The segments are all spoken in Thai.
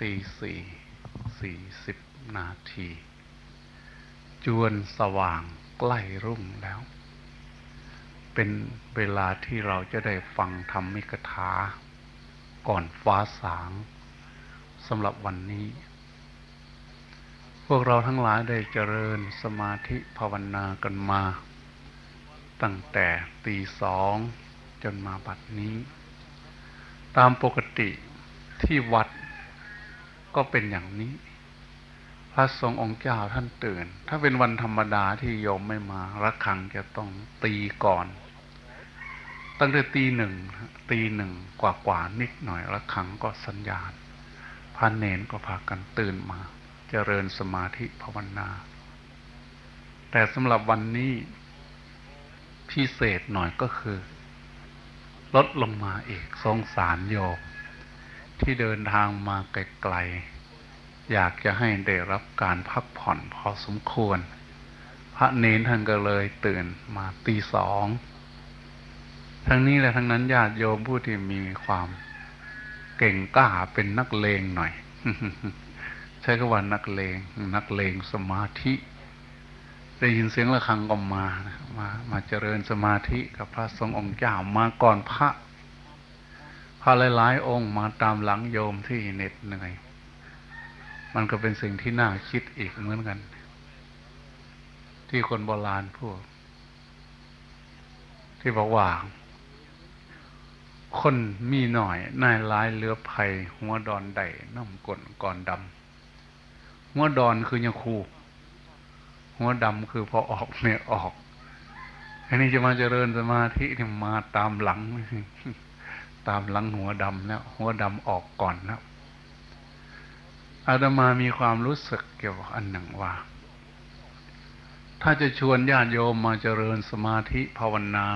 ตีสี่สี่สิบนาที จวนสว่างใกล้รุ่งแล้ว เป็นเวลาที่เราจะได้ฟังธรรมิกถา ก่อนฟ้าสางสำหรับวันนี้ พวกเราทั้งหลายได้เจริญสมาธิภาวนากันมา ตั้งแต่ตีสองจนมาบัดนี้ ตามปกติที่วัด ก็เป็นอย่างนี้ พระสงฆ์องค์เจ้าท่านตื่น ถ้าเป็นวันธรรมดาที่โยมไม่มาระฆังจะต้องตีก่อน ตั้งแต่ตีหนึ่งตีหนึ่งกว่ากว่านิดหน่อยระฆังก็สัญญาณพระเนนก็พากันตื่นมาเจริญสมาธิภาวนา แต่สำหรับวันนี้พิเศษหน่อยก็คือ ลดลงมาอีกสงสารโยม ที่เดินทางมาไกลๆอยากจะให้ได้รับการพักผ่อนพอสมควร พระเนนท่านก็เลยตื่นมาตีสองทั้งนี้และทั้งนั้นญาติโยมผู้ที่มีความเก่งกล้าเป็นนักเลงหน่อย ใช้คำว่านักเลง นักเลงสมาธิ ได้ยินเสียงะระฆังก็มามา มาเจริญสมาธิกับพระสงฆ์องค์เจ้ามาก่อนพระ พระหลายๆองค์มาตามหลังโยมที่เหน็ดเหนื่อยมันก็เป็นสิ่งที่น่าคิดอีกเหมือนกัน ที่คนโบราณพูดที่บอกว่า คนมีหน่อยนายร้ายเลือภัย หัวดอนใดน้ำกลนก่อนดำหัวดอนคือยังคู หัวดำคือพอออกเนี่ยออกอันนี้จะมาเจริญสมาธิที่มาตามหลัง ตามหลังหัวดำแล้วหัวดำออกก่อนแล้วอาตมามีความรู้สึกเกี่ยวกับอันหนึ่งว่า ถ้าจะชวนญาติโยมมาเจริญสมาธิภาวนา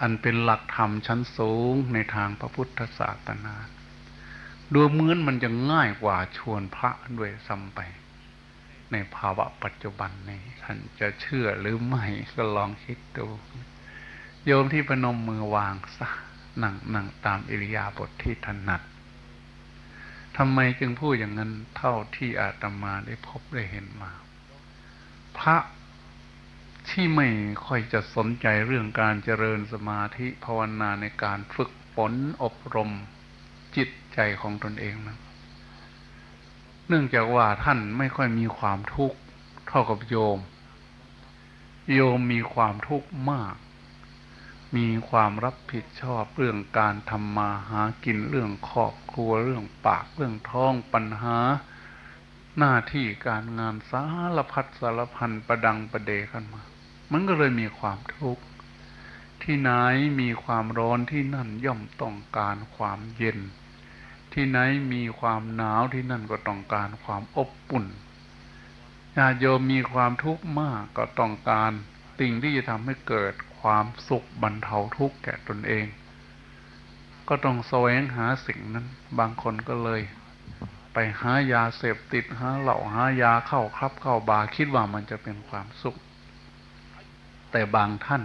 อันเป็นหลักธรรมชั้นสูงในทางพระพุทธศาสนาดูเหมือนมันจะง่ายกว่าชวนพระด้วยซ้ำไป ในภาวะปัจจุบันนี้ท่านจะเชื่อหรือไม่ก็ลองคิดดู โยมที่พนมมือวางซะ นั่งนั่งตามอิริยาบถทที่ถนัดทำไมจึงพูดอย่างนั้นเท่าที่อาตมาได้พบได้เห็นมา พระที่ไม่ค่อยจะสนใจเรื่องการเจริญสมาธิภาวนาในการฝึกฝนอบรมจิตใจของตนเองนะเนื่องจากว่าท่านไม่ค่อยมีความทุกข์เท่ากับโยม โยมมีความทุกข์มาก มีความรับผิดชอบเรื่องการทำมาหากินเรื่องครอบครัวเรื่องปากเรื่องท้องปัญหา หน้าที่การงานสารพัดสารพันประดังประเดกันมา มันก็เลยมีความทุกข์ที่ไหนมีความร้อนที่นั่นย่อมต้องการความเย็น ที่ไหนมีความหนาวที่นั่นก็ต้องการความอบอุ่นญาโยมมีความทุกข์มากก็ต้องการสิ่งที่จะทำให้เกิด ความสุขบรรเทาทุกข์แก่ตนเอง ก็ต้องแสวงหาสิ่งนั้น บางคนก็เลย ไปหายาเสพติดหาเหล่าหายาเข้าครับเข้าบาคิดว่ามันจะเป็นความสุข แต่บางท่าน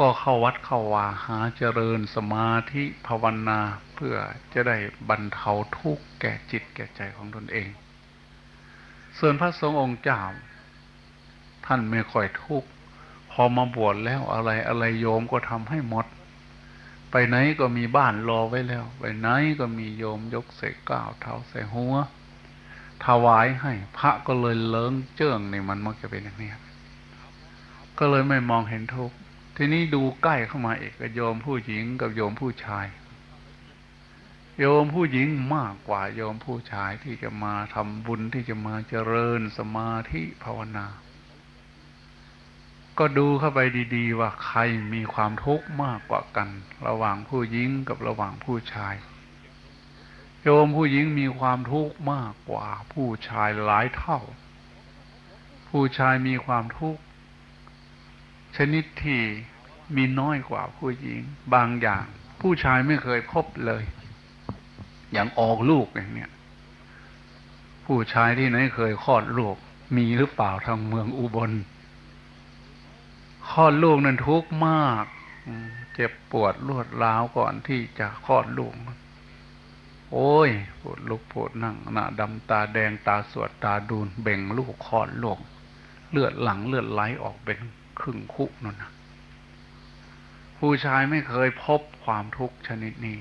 ก็เข้าวัดเข้าวาหาเจริญสมาธิภาวนาเพื่อจะได้บรรเทาทุกข์แก่จิตแก่ใจของตนเอง ส่วนพระสงฆ์องค์เจ้า ท่านไม่ค่อยทุกข์ พอมาบวชแล้วอะไรอะไรโยมก็ทำให้หมด ไปไหนก็มีบ้านรอไว้แล้ว ไปไหนก็มีโยมยกใส่ก้าวเท้าใส่หัวถวายให้ พระก็เลยเลิงเจิ้งในมันมักจะเป็นอย่างนี้ก็เลยไม่มองเห็นทุกข์ทีนี้ดูใกล้เข้ามาอีกโยมผู้หญิงกับโยมผู้ชาย โยมผู้หญิงมากกว่าโยมผู้ชายที่จะมาทำบุญที่จะมาเจริญสมาธิภาวนา ก็ดูเข้าไปดีๆ ว่าใครมีความทุกข์มากกว่ากัน ระหว่างผู้หญิงกับระหว่างผู้ชาย โยมผู้หญิงมีความทุกข์มากกว่าผู้ชายหลายเท่า ผู้ชายมีความทุกข์ชนิดที่มีน้อยกว่าผู้หญิง บางอย่าง ผู้ชายไม่เคยพบเลย อย่างออกลูกอย่างเนี้ยผู้ชายที่ไหนเคยคลอดลูกมีหรือเปล่าทางเมืองอุบล คลอดลูกนั้นทุกข์มากเจ็บปวดรวดร้าวก่อนที่จะคลอดลูก โอ้ยปวดลุกปวดนั่งหน้าดำตาแดงตาสวดตาดูนเบ่งลูกคลอดลูกเลือดหลังเลือดไหลออกเป็นครึ่งคุนั่นนะผู้ชายไม่เคยพบความทุกข์ชนิดนี้